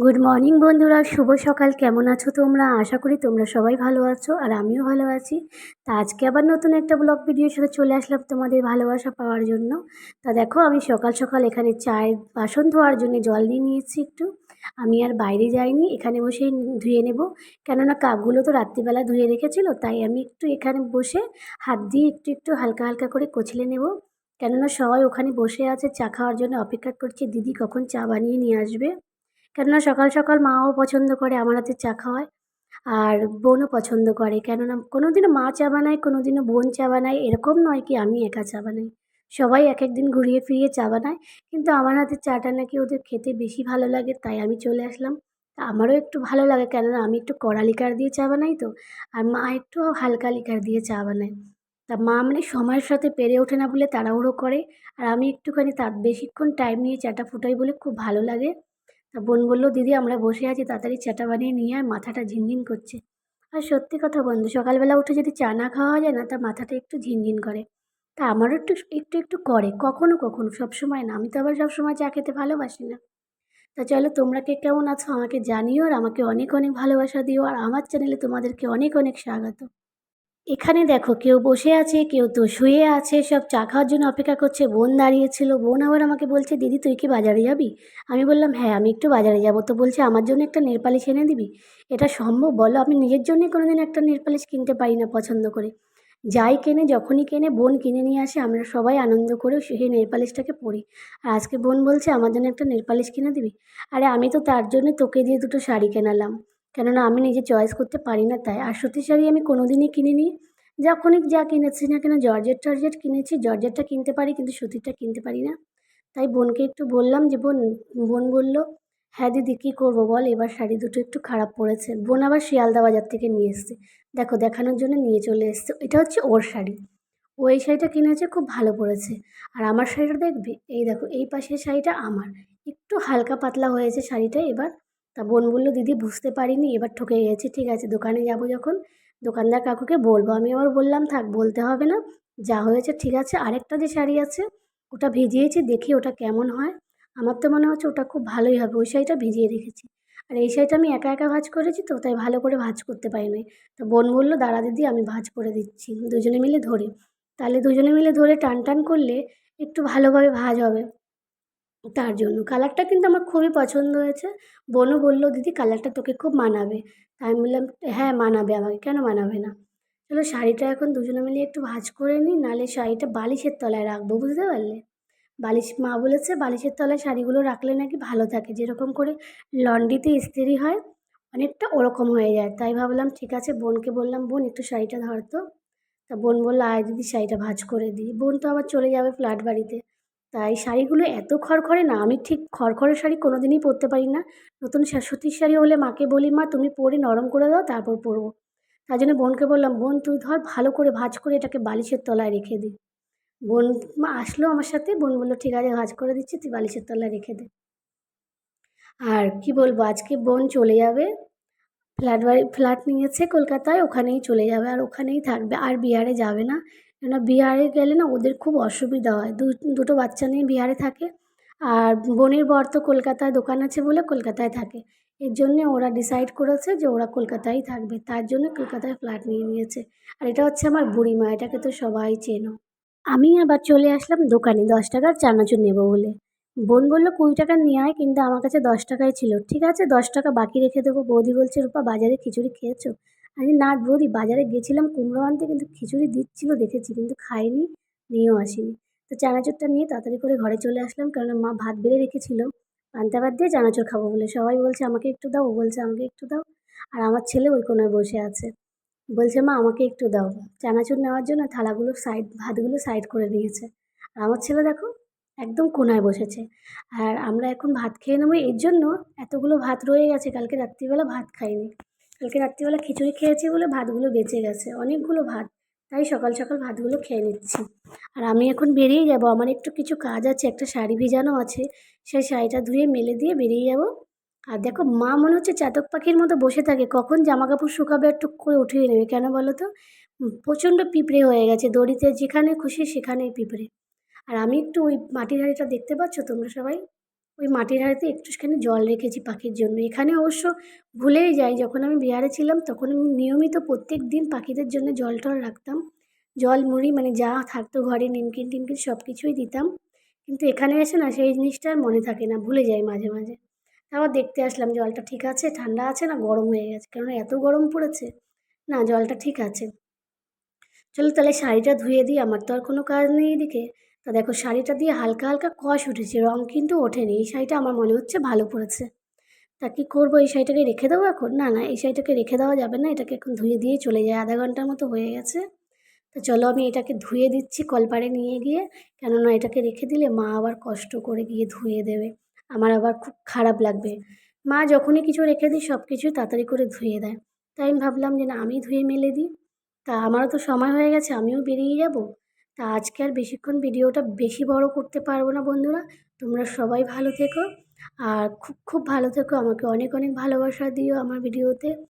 Good morning বন্ধুরা। শুভ সকাল। কেমন আছো তোমরা? আশা করি তোমরা সবাই ভালো আছো আর আমিও ভালো আছি। তা আজকে আবার নতুন একটা ব্লগ ভিডিওর সাথে চলে আসলাম তোমাদের ভালোবাসা পাওয়ার জন্য। তা দেখো, আমি সকাল সকাল এখানে চায়ের বাসন ধোয়ার জন্য জল নিয়ে নিয়েছি একটু। আমি আর বাইরে যাইনি, এখানে বসেই ধুয়ে নেব। কেননা কাকগুলো তো রাত্রিবেলা ধুয়ে রেখেছিল, তাই আমি একটু এখানে বসে হাত দিয়ে একটু একটু হালকা হালকা করে কচলে নেব। কেননা সবাই ওখানে বসে আছে, চা খাওয়ার জন্য অপেক্ষা করছে, দিদি কখন চা বানিয়ে নিয়ে আসবে? কেননা সকাল সকাল মাও পছন্দ করে, আমার হাতে চা খাওয়ায়, আর বোনও পছন্দ করে। কেননা কোনো দিনও মা চা বানায় কোনো দিনও বোন চা বানায়, এরকম নয় কি আমি একা চা বানাই। সবাই এক এক দিন ঘুরিয়ে ফিরিয়ে চা বানায়, কিন্তু আমার হাতের চাটা নাকি ওদের খেতে বেশি ভালো লাগে, তাই আমি চলে আসলাম। আমারও একটু ভালো লাগে, কেননা আমি একটু কড়া লিকার দিয়ে চা বানাই তো, আর মা একটু হালকা লিকার দিয়ে চা বানায়। তা মা মানে সময়ের সাথে পেরে ওঠে না বলে তাড়াহুড়ো করে, আর আমি একটুখানি তার বেশিক্ষণ টাইম নিয়ে চাটা ফুটাই বলে খুব ভালো লাগে। তা বোন বলল, দিদি, আমরা বসে আছি, তাড়াতাড়ি চাটা বানিয়ে নিয়ে আয়, মাথাটা ঝিনঝিন করছে। আর সত্যি কথা বন্ধু, সকালবেলা উঠে যদি চা না খাওয়া যায় না, তা মাথাটা একটু ঝিনঝিন করে। তা আমারও একটু একটু একটু করে, কখনো কখনো সব সময় না। আমি তো আবার সব সময় চা খেতে ভালোবাসি না। তা চলো, তোমরা কে কেমন আছো আমাকে জানিও, আর আমাকে অনেক অনেক ভালোবাসা দিও, আর আমার চ্যানেলে তোমাদেরকে অনেক অনেক স্বাগত। এখানে দেখো, কেউ বসে আছে, কেউ তো শুয়ে আছে, সব চা খাওয়ার জন্য অপেক্ষা করছে। বোন দাঁড়িয়েছিল বোন আবার আমাকে বলছে, দিদি, তুই কি বাজারে যাবি? আমি বললাম হ্যাঁ আমি একটু বাজারে যাব। তো বলছে, আমার জন্য একটা নেরপালিশ এনে দিবি? এটা সম্ভব? বলো, আমি নিজের জন্যই কোনো দিন একটা নেরপালিশ কিনতে পারি না পছন্দ করে। যাই কেনে, যখনই কেনে, বোন কিনে নিয়ে আসে, আমরা সবাই আনন্দ করে সেই নেরপালিশটাকে পরি। আর আজকে বোন বলছে, আমার জন্য একটা নেরপালিশ কিনে দিবি? আরে, আমি তো তার জন্য তোকে দিয়ে দুটো শাড়ি কেনালাম। কেননা আমি নিজে চয়েস করতে পারি না তাই। আর সুতির শাড়ি আমি কোনো দিনই কিনিনি যখনই যা কিনেছি না কেন, জর্জেট টর্জেট কিনেছি, জর্জেটটা কিনতে পারি কিন্তু সুতিরটা কিনতে পারি না। তাই বোনকে একটু বললাম যে, বোন বোন বলল হ্যাঁ দিদি, কী করব বল? এবার শাড়ি দুটো একটু খারাপ পড়েছে। বোন আবার শিয়ালদা বাজার থেকে নিয়ে এসছে। দেখো, দেখানোর জন্য নিয়ে চলে এসছে। এটা হচ্ছে ওর শাড়ি। ও এই শাড়িটা কিনেছে, খুব ভালো পড়েছে। আর আমার শাড়িটা দেখবে, এই দেখো, এই পাশের শাড়িটা আমার। একটু হালকা পাতলা হয়েছে শাড়িটা এবার। তা বোন বলল, দিদি, বুঝতে পারিনি, এবার ঠকে গেছে, ঠিক আছে, দোকানে যাব যখন। দোকানদার কাকুকে বলব। আমি আবার বললাম, থাক, বলতে হবে না, যা হয়েছে ঠিক আছে, আরেকটা যে শাড়ি আছে, ওটা ভিজিয়েছি, দেখি ওটা কেমন হয়। আমার তো মনে হচ্ছে ওটা খুব ভালোই হবে, ওই শাড়িটা ভিজিয়ে রেখেছি। আর এই শাড়িটা আমি একা একা ভাজ করেছি তো, তাই ভালো করে ভাজ করতে পারিনি। তো বোন বলল, দাঁড়া দিদি, আমি ভাজ করে দিচ্ছি, দুজনে মিলে ধরে। তাহলে দুজনে মিলে ধরে টান টান করলে একটু ভালোভাবে ভাজ হবে। তার জন্য। কালারটা কিন্তু আমার খুবই পছন্দ হয়েছে। বোনও বলল, দিদি কালারটা তোকে খুব মানাবে। তাই আমি বললাম হ্যাঁ মানাবে আমাকে। কেন মানাবে না? চলো, শাড়িটা এখন দুজনে মিলে একটু ভাজ করে নিই, নাহলে শাড়িটা বালিশের তলায় রাখব। বুঝতে পারলে? বালিশ, মা বলেছে বালিশের তলায় শাড়িগুলো রাখলে নাকি ভালো থাকে। যেরকম করে লন্ড্রিতে ইস্ত্রি হয়, অনেকটা ওরকম হয়ে যায়। তাই ভাবলাম, ঠিক আছে, বোনকে বললাম, বোন, একটু শাড়িটা ধরতো তা বোন বলল, আয় দিদি, শাড়িটা ভাজ করে দিই। বোন তো আবার চলে যাবে ফ্ল্যাট বাড়িতে। তাই শাড়িগুলো এত খড়খড়ে না, আমি ঠিক খড়খড়ে শাড়ি কোনো দিনই পরতে পারি না। নতুন সুতির শাড়ি হলে মাকে বলি, মা, তুমি পরে নরম করে দাও, তারপর পরবো। তার জন্য বোনকে বললাম, বোন, তুই ধর ভালো করে ভাজ করে এটাকে বালিশের তলায় রেখে দিই বোন, মা আসলো আমার সাথে, বোন বলল, ঠিক আছে, ভাজ করে দিচ্ছি, তুই বালিশের তলায় রেখে দে। আর কি বলব, আজকে বোন চলে যাবে, ফ্ল্যাট বাড়ি, ফ্ল্যাট নিয়েছে কলকাতায়, ওখানেই চলে যাবে, আর ওখানেই থাকবে, আর বিহারে যাবে না। কেননা বিহারে গেলে না ওদের খুব অসুবিধা হয়। দুটো বাচ্চা নিয়ে বিহারে থাকে আর বোনের বর তো কলকাতায় দোকান আছে বলে কলকাতায় থাকে। এর জন্যে ওরা ডিসাইড করেছে যে ওরা কলকাতায় থাকবে। তার জন্য কলকাতায় ফ্ল্যাট নিয়ে নিয়েছে। আর এটা হচ্ছে আমার বুড়িমা, এটাকে তো সবাই চেনো। আমি আবার চলে আসলাম দোকানে, দশ টাকার চানাচুর নেব বলে। বোন বলল, কুড়ি টাকা নিয়ে আয়, কিন্তু আমার কাছে দশ টাকাই ছিল। ঠিক আছে, দশ টাকা বাকি রেখে দেবো। বৌদি বলছে, রূপা, বাজারে খিচুড়ি খেয়েছো? আমি না বৌদি বাজারে গেছিলাম কুমড়ো আনতে, কিন্তু খিচুড়ি দিচ্ছিল, দেখেছি, কিন্তু খাইনি, নিয়েও আসিনি। তো চানাচুরটা নিয়ে তাড়াতাড়ি করে ঘরে চলে আসলাম কারণ মা ভাত বেড়ে রেখেছিলো। পান্তা ভাত দিয়ে চানাচুর খাব বলে সবাই বলছে, আমাকে একটু দাও। ও বলছে, আমাকে একটু দাও। আর আমার ছেলে ওই কোনায় বসে আছে। বলছে, মা, আমাকে একটু দাও। চানাচুর নেওয়ার জন্য থালাগুলো সাইড, ভাতগুলো সাইড করে দিয়েছে আর আমার ছেলে দেখো, একদম কোনায় বসেছে। আর আমরা এখন ভাত খেয়ে নেব, এর জন্য এতগুলো ভাত রয়ে গেছে, কালকে রাত্রিবেলা ভাত খাইনি। কালকে রাত্রিবেলা খিচুড়ি খেয়েছি বলে ভাতগুলো বেঁচে গেছে, অনেকগুলো ভাত। তাই সকাল সকাল ভাতগুলো খেয়ে নিচ্ছি। আর আমি এখন বেরিয়ে যাব, আমার একটু কিছু কাজ আছে, একটা শাড়ি ভিজানো আছে, সেই শাড়িটা ধুয়ে মেলে দিয়ে বেরিয়ে যাব। আর দেখো, মা মনে হচ্ছে চাতক পাখির মতো বসে থাকে, কখন জামা কাপড় শুকাবে একটু করে উঠিয়ে নেবে, কেন বলো তো? প্রচণ্ড পিঁপড়ে হয়ে গেছে, দড়িতে যেখানে খুশি সেখানেই পিঁপড়ে। আর আমি একটু ওই মাটির হাঁড়িটা দেখতে পাচ্ছ তোমরা সবাই? ওই মাটির হাঁড়িতে একটুখানি জল রেখেছি পাখির জন্য। এখানে অবশ্য ভুলেই যাই, যখন আমি বিহারে ছিলাম তখন আমি নিয়মিত প্রত্যেক দিন পাখিদের জন্য জল টল রাখতাম। জল, মুড়ি মানে যা থাকতো ঘরে, নিমকিন টিমকিন সব কিছুই দিতাম। কিন্তু এখানে এসে না সেই জিনিসটা আর মনে থাকে না, ভুলে যাই মাঝে মাঝে। আবার দেখতে আসলাম জলটা ঠিক আছে, ঠান্ডা আছে না, গরম হয়ে গেছে। কেননা এত গরম পড়েছে। না, জলটা ঠিক আছে। চলো তাহলে শাড়িটা ধুয়ে দিই, আমার তো আর কোনো কাজ নেই এদিকে। তা দেখো শাড়িটা দিয়ে হালকা হালকা কষ উঠেছে, রং কিন্তু ওঠেনি। এই শাড়িটা আমার মনে হচ্ছে ভালো পড়েছে তা কী করব? এই শাড়িটাকে রেখে দেবো এখন? না না, এই শাড়িটাকে রেখে দেওয়া যাবে না, এটাকে এখন ধুয়ে দিয়ে চলে যায় আধা ঘণ্টার মতো হয়ে গেছে। তো চলো আমি এটাকে ধুয়ে দিচ্ছি কলপাড়ে নিয়ে গিয়ে। কেননা এটাকে রেখে দিলে মা আবার কষ্ট করে গিয়ে ধুয়ে দেবে। আমার আবার খুব খারাপ লাগবে। মা যখনই কিছু রেখে দিই সব কিছু তাড়াতাড়ি করে ধুয়ে দেয়। তাই আমি ভাবলাম যে না, আমি ধুয়ে মেলে দিই। তা আমারও তো সময় হয়ে গেছে, আমিও বেরিয়ে যাব। তা আজকে আর বেশিক্ষণ ভিডিওটা বেশি বড় করতে পারব না বন্ধুরা। তোমরা সবাই ভালো থেকো। আর খুব খুব ভালো থেকো। আমাকে অনেক অনেক ভালোবাসা দিও আমার ভিডিওতে।